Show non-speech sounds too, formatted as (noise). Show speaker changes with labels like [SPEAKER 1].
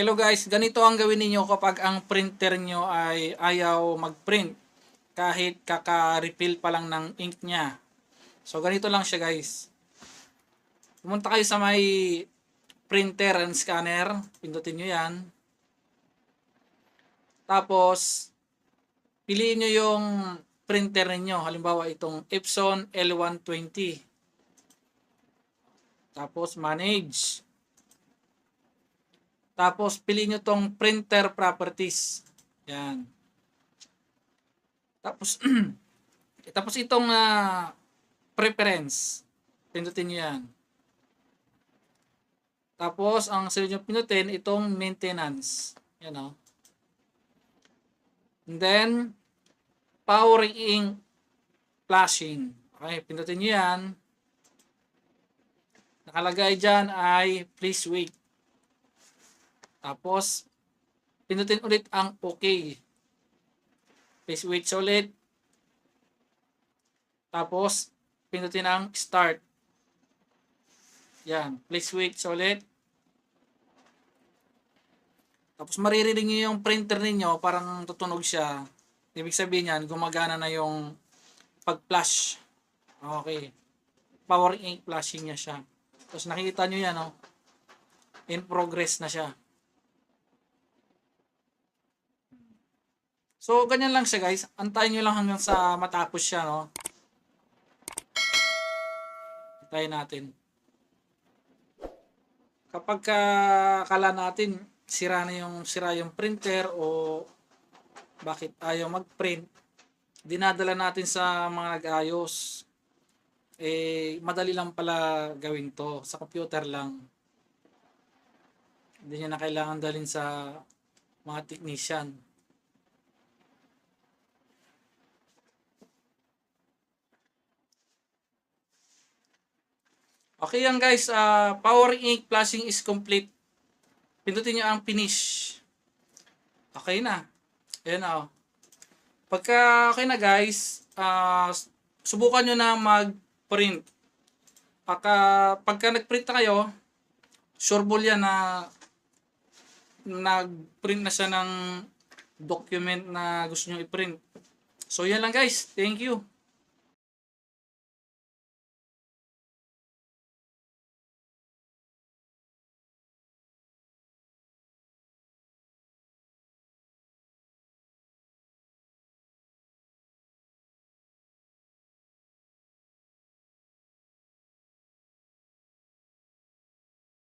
[SPEAKER 1] Hello guys, ganito ang gawin ninyo kapag ang printer nyo ay ayaw mag-print kahit kaka-refill pa lang ng ink niya. So ganito lang siya guys. Pumunta kayo sa may printer and scanner, pindutin nyo yan. Tapos, piliin nyo yung printer ninyo. Halimbawa itong Epson L120. Tapos manage. Tapos piliin nyo tong printer properties. Yan. Tapos (clears throat) tapos itong ah, preference. Pindutin nyo yan. Tapos ang sunod nyo pindutin itong maintenance. Yan o. And then powering flashing. Okay, pindutin nyo yan. Nakalagay dyan ay please wait. Tapos, pindutin ulit ang OK. Please wait ulit. Tapos, pindutin ang start. Yan. Please wait ulit. Tapos maririnig nyo yung printer ninyo, parang tutunog siya. Ibig sabihin yan, gumagana na yung pag-flash. Okay. Power ink flashing niya siya. Tapos nakikita nyo yan, oh. In progress na siya. So, ganyan lang siya guys. Antayin nyo lang hanggang sa matapos siya, no? Antayin natin. Kapag ka, kala natin, sira na yung, sira yung printer o bakit ayaw mag-print, dinadala natin sa mga nag-ayos. Eh, madali lang pala gawin to. Sa computer lang. Hindi niya na kailangan dalhin sa mga technician. Okay yan guys, ah, power ink flashing is complete. Pindutin nyo ang finish. Okay na. Ayan na. oh. Pagka okay na guys, ah, subukan nyo na mag-print. Pagka, pagka nag-print na kayo, sure yan na nag-print na siya ng document na gusto nyo i-print. So yan lang guys. Thank you.